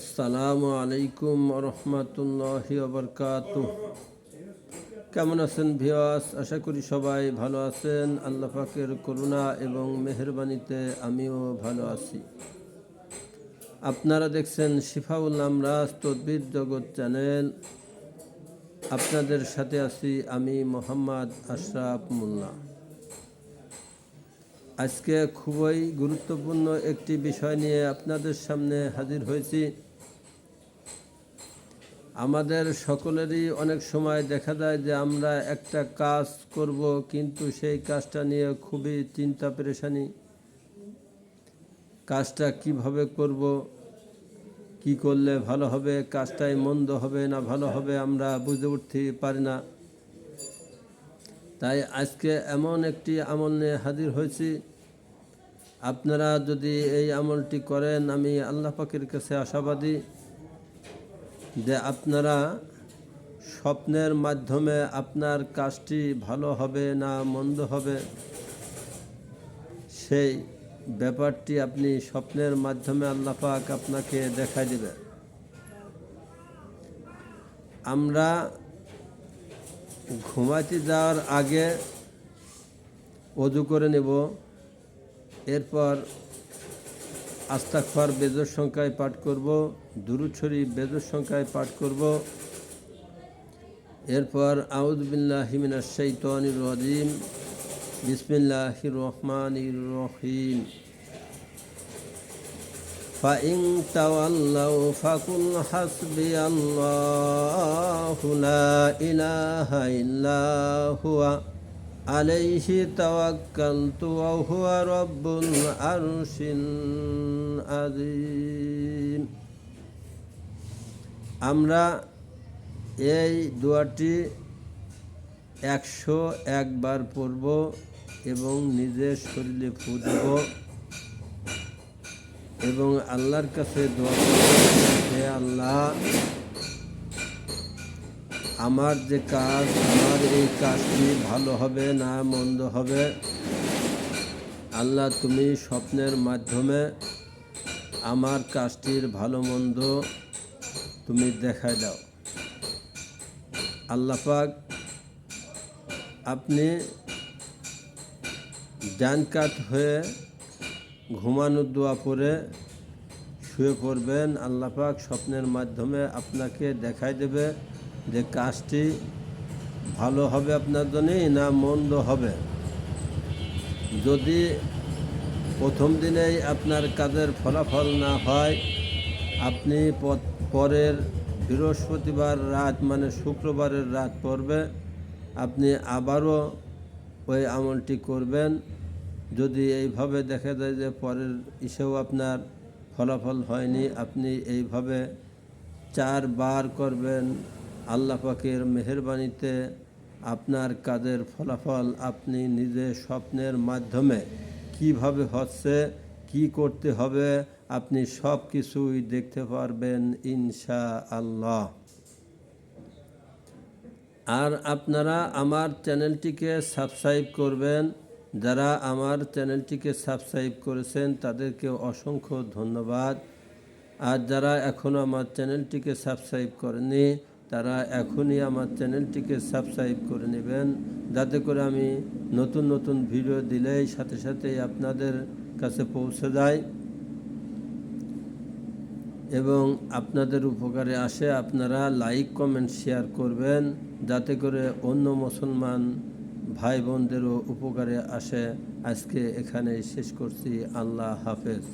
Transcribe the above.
আসসালামু আলাইকুম রহমতুল্লাহ বরকাত কেমন আছেন ভিওয়াস আশা করি সবাই ভালো আছেন। আল্লাহ পাকের করুণা এবং মেহরবানিতে আমিও ভালো আছি। আপনারা দেখছেন শিফাউল আমরাজ তদ্বির জগৎ চ্যানেল। আপনাদের সাথে আছি আমি মোহাম্মদ আশরাফ মোল্লা। আজকে খুবই গুরুত্বপূর্ণ একটি বিষয় নিয়ে আপনাদের সামনে হাজির হয়েছি। আমাদের সকলেরই অনেক সময় দেখা যায় যে আমরা একটা কাজ করব কিন্তু সেই কাজটা নিয়ে খুবই চিন্তা পেরেশানি। কাজটা কীভাবে করব, কি করলে ভালো হবে, কাজটাই মন্দ হবে না ভালো হবে আমরা বুঝে উঠতে পারি না। তাই আজকে এমন একটি আমল নিয়ে হাজির হয়েছি। আপনারা যদি এই আমলটি করেন, আমি আল্লাহ পাকের কাছে আশাবাদী যে আপনারা স্বপ্নের মাধ্যমে আপনার কাজটি ভালো হবে না মন্দ হবে, সেই ব্যাপারটি আপনি স্বপ্নের মাধ্যমে আল্লাহ পাক আপনাকে দেখাই দেবে। আমরা ঘুমাইতে যাওয়ার আগে অজু করে নেব। এরপর আস্তাকফার বেজর সংখ্যায় পাঠ করব দুরুছড়ি বেজর সংখ্যায় পাঠ করব। এরপর আউদবিল্লাহ হিমিনা শৈতানির রাজিম। বিসমিল্লাহ রহমানির রহিম। فإن تولوا فقل حسبي الله لا إله إلا هو عليه توكلت وهو رب العرش العظيم আমরা এই দোয়াটি একশো একবার পড়ব এবং নিজের শরীরে ফুটব এবং আল্লাহর কাছে দোয়া আল্লাহ, আমার যে কাজ, আমার এই কাজটি ভালো হবে না মন্দ হবে, আল্লাহ তুমি স্বপ্নের মাধ্যমে আমার কাজটির ভালো মন্দ তুমি দেখায় দাও। আল্লাহ পাক, আপনি ডান কাত হয়ে ঘুমানোর দোয়া পরে শুয়ে পড়বেন, আল্লাহ পাক স্বপ্নের মাধ্যমে আপনাকে দেখাই দেবে যে কাজটি ভালো হবে আপনার জন্যই না মন্দ হবে। যদি প্রথম দিনেই আপনার কাজের ফলাফল না হয়, আপনি পরের বৃহস্পতিবার রাত মানে শুক্রবারের রাত পড়বে, আপনি আবারও ওই আমলটি করবেন। যদি এইভাবে দেখা যায় যে পরের ইসেও আপনার ফলাফল হয়নি, আপনি এইভাবে চার বার করবেন আল্লাহ পাকের মেহরবানিতে আপনার কাজের ফলাফল, আপনি নিজে স্বপ্নের মাধ্যমে কীভাবে হচ্ছে, কি করতে হবে, আপনি সব কিছুই দেখতে পারবেন ইনশা আল্লাহ আর আপনারা আমার চ্যানেলটিকে সাবস্ক্রাইব করবেন। যারা আমার চ্যানেলটিকে সাবস্ক্রাইব করেছেন তাদেরকে অসংখ্য ধন্যবাদ। আর যারা এখনও আমার চ্যানেলটিকে সাবস্ক্রাইব করেনি তারা এখনই আমার চ্যানেলটিকে সাবস্ক্রাইব করে নেবেন। যাতে করে আমি নতুন নতুন ভিডিও দিলেই সাথে সাথেই আপনাদের কাছে পৌঁছে যায় এবং আপনাদের উপকারে আসে। আপনারা লাইক, কমেন্ট, শেয়ার করবেন। যাতে করে অন্য মুসলমান ভাই বোনদেরও উপকারে আসে। আজকে এখানে শেষ করছি। আল্লাহ হাফেজ।